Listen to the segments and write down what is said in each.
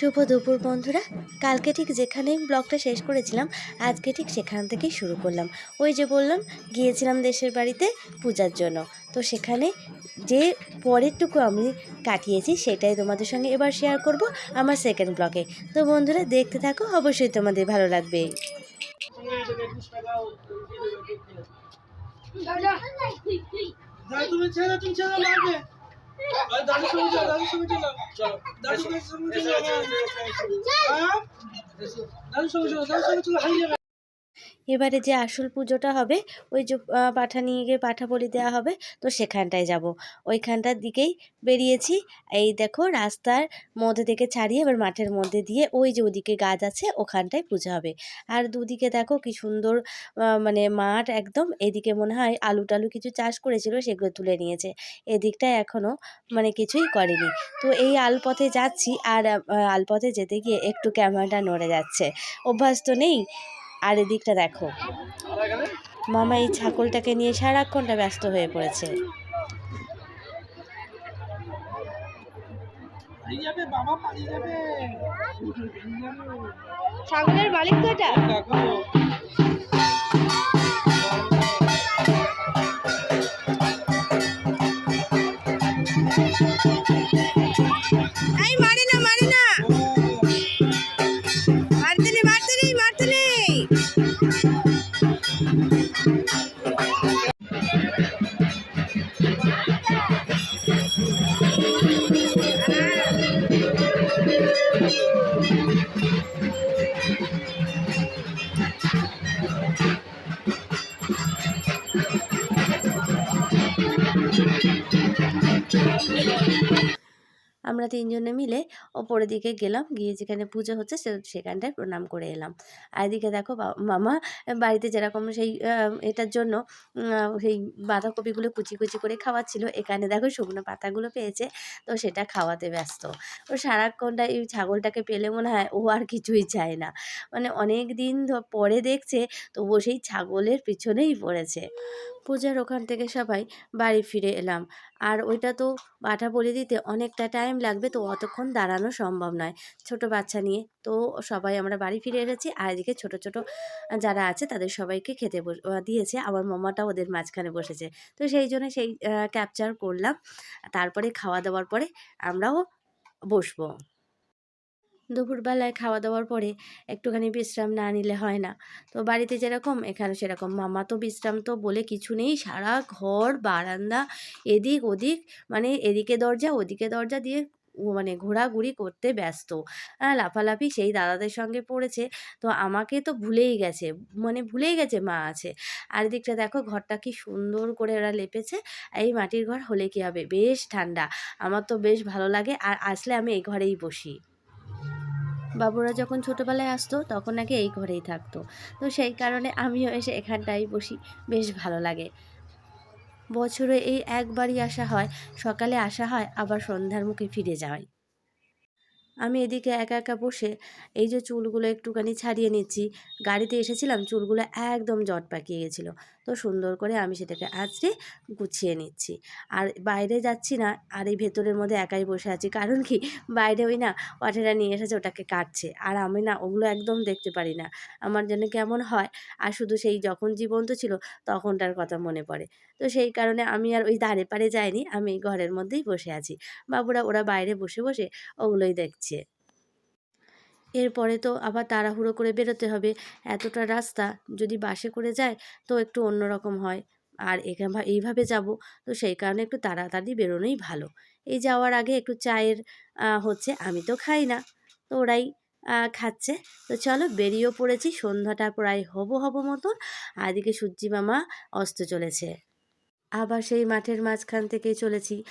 শুভ দুপুর বন্ধুরা। কালকে ঠিক যেখানে ব্লগটা শেষ করেছিলাম, আজকে ঠিক সেখান থেকেই শুরু করলাম। ওই যে বললাম, গিয়েছিলাম দেশের বাড়িতে পূজার জন্য। তো সেখানে যে পরেরটুকু আমি কাটিয়েছি, সেটাই তোমাদের সঙ্গে এবার শেয়ার করব আমার সেকেন্ড ব্লগে তো বন্ধুরা, দেখতে থাকো, অবশ্যই তোমাদের ভালো লাগবে। তুমি ছেড়ে তুমি ছেড়ে দাদুর সঙ্গে চলো হ্যাঁ? হারিয়ে যাবে এবারে যে আসল পুজোটা হবে, ওই যে পাঠা নিয়ে গিয়ে পাঠা বলি দেওয়া হবে, তো সেখানটায় যাব। ওইখানটার দিকেই বেরিয়েছি। এই দেখো রাস্তার মধ্যে থেকে ছাড়িয়ে এবার মাঠের মধ্যে দিয়ে ওই যে ওদিকে গাছ আছে, ওখানটায় পুজো হবে। আর দুদিকে দেখো কি সুন্দর মানে মাঠ একদম, এদিকে মনে হয় আলু টালু কিছু চাষ করেছিল, সেগুলো তুলে নিয়েছে। এদিকটায় এখনও মানে কিছুই করেনি। তো এই আলপথে যাচ্ছি, আর আলপথে যেতে গিয়ে একটু ক্যামেরাটা নড়ে যাচ্ছে। অভ্যাস তো নেই? আর এদিকটা দেখো। মামা এই ছাগলটাকে নিয়ে সারাক্ষণটা ব্যস্ত হয়ে পড়েছে। ছাগলের মালিক তো এটা? আমরা তিনজনে মিলে ওপরের দিকে গেলাম। গিয়ে যেখানে পুজো হচ্ছে সেখানটায় প্রণাম করে এলাম। আর এদিকে দেখো মামা বাড়িতে যেরকম সেই এটার জন্য সেই বাঁধাকপিগুলো কুচি কুচি করে খাওয়াচ্ছিল, এখানে দেখো শুকনো পাতাগুলো পেয়েছে, তো সেটা খাওয়াতে ব্যস্ত। ও সারাক্ষণটা এই ছাগলটাকে পেলে মনে হয় ও আর কিছুই চায় না। মানে অনেক দিন পরে দেখছে, তবুও সেই ছাগলের পিছনেই পড়েছে। পূজার ওখান থেকে সবাই বাড়ি ফিরে এলাম। আর ওইটা তো বাটা বলে দিতে অনেকটা টাইম লাগবে, তো অতক্ষণ দাঁড়ানো সম্ভব নয়। ছোট বাচ্চা নিয়ে তো সবাই আমরা বাড়ি ফিরে এসেছি। আর এদিকে ছোট ছোট যারা আছে তাদের সবাইকে খেতে দিয়েছে। আমার মামাটা ওদের মাঝখানে বসেছে। তো সেই জন্য সেই ক্যাপচার করলাম। তারপরে খাওয়া দাওয়ার পরে আমরাও বসবো। দুপুরবেলায় খাওয়া দাওয়ার পরে একটুখানি বিশ্রাম না নিলে হয় না। তো বাড়িতে যেরকম, এখানে সেরকম। মামা তো বিশ্রাম তো বলে কিছু নেই। সারা ঘর, বারান্দা, এদিক ওদিক মানে এদিকে দরজা, ওদিকে দরজা দিয়ে মানে ঘোরাঘুরি করতে ব্যস্ত। হ্যাঁ লাফালাফি সেই দাদাদের সঙ্গে পড়েছে। তো আমাকে তো ভুলেই গেছে। মানে ভুলেই গেছে মা আছে। আর এদিকটা দেখো, ঘরটা কি সুন্দর করে ওরা লেপেছে। এই মাটির ঘর হলে কি হবে? বেশ ঠান্ডা। আমার তো বেশ ভালো লাগে। আর আসলে আমি এই ঘরেই বসি। বাবুরা যখন ছোটোবেলায় আসতো, তখন নাকি এই ঘরেই থাকতো। তো সেই কারণে আমিও এসে এখানটাই বসি। বেশ ভালো লাগে। বছরে এই একবারই আসা হয়। সকালে আসা হয়, আবার সন্ধ্যার মুখে ফিরে যায় আমি এদিকে একা একা বসে এই যে চুলগুলো একটুখানি ছাড়িয়ে নিচ্ছি। গাড়িতে এসেছিলাম, চুলগুলো একদম জট পাকিয়ে গেছিল। তো সুন্দর করে আমি সেটাকে আঁচড়ে গুছিয়ে নিচ্ছি। আর বাইরে যাচ্ছি না, আর এই ভেতরের মধ্যে একাই বসে আছি। কারণ কি? বাইরে ওই না পাটেরা নিয়ে এসেছে, ওটাকে কাটছে। আর আমি না ওগুলো একদম দেখতে পারি না। আমার জন্য কেমন হয়, আর শুধু সেই যখন জীবন্ত ছিল, তখনটার কথা মনে পড়ে। তো সেই কারণে আমি আর ওই ধারে পারে যাইনি, আমি ঘরের মধ্যেই বসে আছি। বাবুরা ওরা বাইরে বসে বসে ওগুলোই দেখছে। এরপরে তো আবার তাড়াহুড়ো করে বেরোতে হবে। এতটা রাস্তা যদি বাসে করে যায় তো একটু অন্যরকম হয়। আর এখানে এইভাবে যাব তো সেই কারণে একটু তাড়াতাড়ি বেরোনোই ভালো। এই যাওয়ার আগে একটু চায়ের হচ্ছে আমি তো খাই না, তো ওরাই খাচ্ছে। তো চলো বেরিয়েও পড়েছি, সন্ধ্যাটা প্রায় হব হব মতন। আর এদিকে সূর্যি মামা অস্ত চলেছে। আবার সেই মাঠের মাঝখান থেকেই চলেছি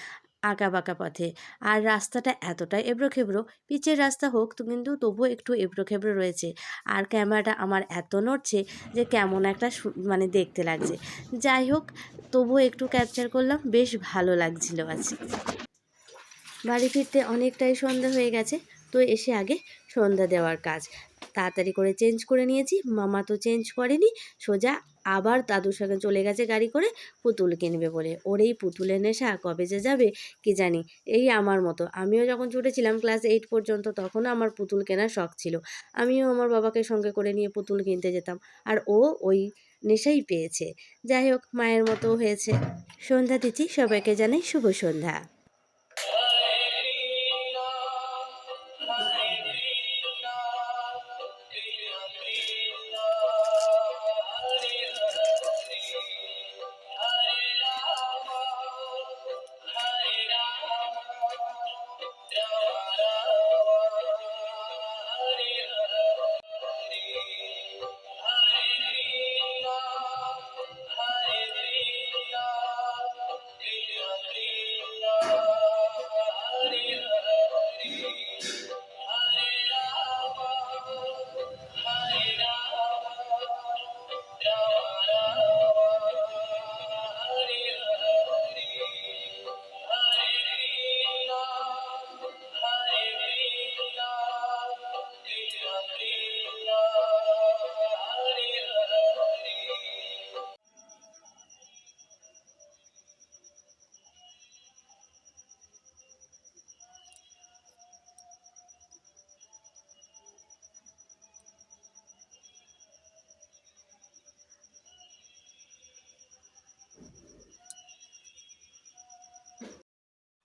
আঁকা বাঁকা পথে। আর রাস্তাটা এতটাই এবড়ো খেবড়ো পিচের রাস্তা হোক কিন্তু তবুও একটু এবড়ো খেবড়ো রয়েছে। আর ক্যামেরাটা আমার এত নড়ছে যে কেমন একটা মানে দেখতে লাগছে। যাই হোক, তবুও একটু ক্যাপচার করলাম, বেশ ভালো লাগছিল আজকে। বাড়ি ফিরতে অনেকটাই সন্ধ্যা হয়ে গেছে, তো এসে আগে সন্ধ্যা দেওয়ার কাজ। তাড়াতাড়ি করে চেঞ্জ করে নিয়েছি, মামা তো চেঞ্জ করেনি, সোজা আবার দাদুর সঙ্গে চলে গেছে গাড়ি করে, পুতুল কিনবে বলে। ওর এই পুতুলের নেশা কবে যে যাবে কি জানি, এই আমার মতো। আমিও যখন ছোটো ছিলাম ক্লাস এইট পর্যন্ত, তখনও আমার পুতুল কেনার শখ ছিল। আমিও আমার বাবাকে সঙ্গে করে নিয়ে পুতুল কিনতে যেতাম। আর ও ওই নেশাই পেয়েছে। যাই হোক, মায়ের মতো হয়েছে। সন্ধ্যা দিচ্ছি সবাইকে জানাই শুভ সন্ধ্যা। Para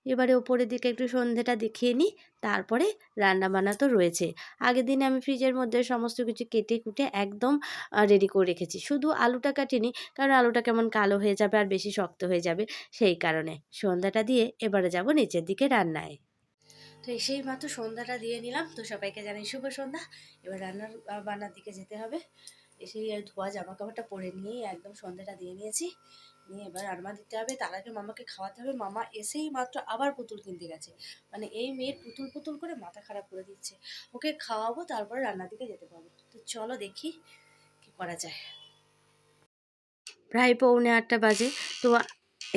এবারে ওপরের দিকে একটু সন্ধেটা দেখিয়ে নিই, তারপরে রান্না বান্না তো রয়েছে। আগের দিনে আমি ফ্রিজের মধ্যে সমস্ত কিছু কেটে কুটে একদম রেডি করে রেখেছি। শুধু আলুটা কাটিনি, কারণ আলুটা কেমন কালো হয়ে যাবে আর বেশি শক্ত হয়ে যাবে, সেই কারণে। সন্ধ্যাটা দিয়ে এবারে যাব নিচের দিকে রান্নায়। তো এসেই মাত্র সন্ধ্যাটা দিয়ে নিলাম। তো সবাইকে জানাই শুভ সন্ধ্যা। এবার রান্নার বান্নার দিকে যেতে হবে। এসেই ধোয়া জামা কাপড়টা পরে নিয়েই একদম সন্ধ্যাটা দিয়ে নিয়েছি। নিয়ে এবার আরমা দিতে হবে, তার আগে মামাকে খাওয়াতে হবে। মামা এসেই মাত্র আবার পুতুল কিনতে গেছে। মানে এই মেয়ের পুতুল পুতুল করে মাথা খারাপ করে দিচ্ছে। ওকে খাওয়াবো, তারপরে রান্নার দিকে যেতে পারব। তো চলো দেখি কি করা যায়। প্রায় পৌনে আটটা বাজে। তো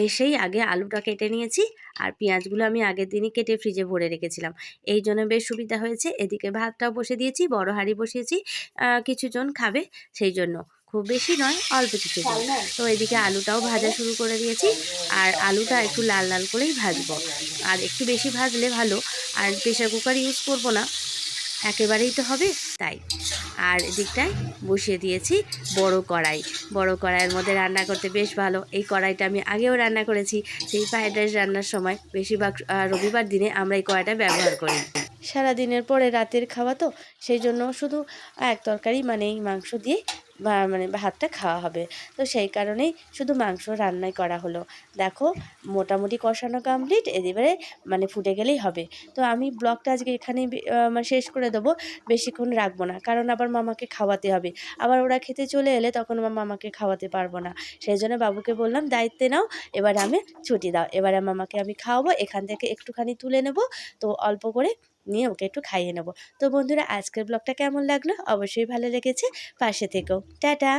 এসেই আগে আলুটা কেটে নিয়েছি আর পেঁয়াজগুলো আমি আগের দিনই কেটে ফ্রিজে ভরে রেখেছিলাম। এই জন্য বেশ সুবিধা হয়েছে। এদিকে ভাতটাও বসে দিয়েছি, বড় হাঁড়ি বসিয়েছি কিছুজন খাবে সেই জন্য। খুব বেশি নয়, অল্প কিছু। তো এদিকে আলুটাও ভাজা শুরু করে দিয়েছি আর আলুটা একটু লাল লাল করেই ভাজবো। আর একটু বেশি ভাজলে ভালো, আর প্রেশার কুকার ইউজ করব না। একেবারেই তো হবে তাই। আর এদিকটায় বসিয়ে দিয়েছি বড় কড়াই। বড় কড়াইয়ের মধ্যে রান্না করতে বেশ ভালো। এই কড়াইটা আমি আগেও রান্না করেছি। সেই ফ্রাইড রাইস রান্নার সময় বেশিরভাগ রবিবার দিনে আমরা এই কড়াইটা ব্যবহার করি। সারা দিনের পরে রাতের খাওয়া তো সেই জন্য শুধু এক তরকারি মানে এই মাংস দিয়ে মানে ভাতটা খাওয়া হবে। তো সেই কারণেই শুধু মাংস রান্নাই করা হলো। দেখো মোটামুটি কষানো কমপ্লিট এবারে মানে ফুটে গেলেই হবে। তো আমি ব্লগটা আজকে আহ, মানে শেষ করে দেবো। বেশিক্ষণ রাখব না কারণ আবার মামাকে খাওয়াতে হবে। আবার ওরা খেতে চলে এলে তখন আমার মামাকে খাওয়াতে পারব না। সেই জন্য বাবুকে বললাম দায়িত্বে নাও এবার আমি ছুটি দাও। এবারে মামাকে আমি খাওয়াবো এখান থেকে একটুখানি তুলে নেব। তো অল্প করে নিয়ে ওকে একটু খাইয়ে নেব। তো বন্ধুরা, আজকের ব্লগটা কেমন লাগল? অবশ্যই ভালো লেগেছে। পাশে থেকেও টাটা!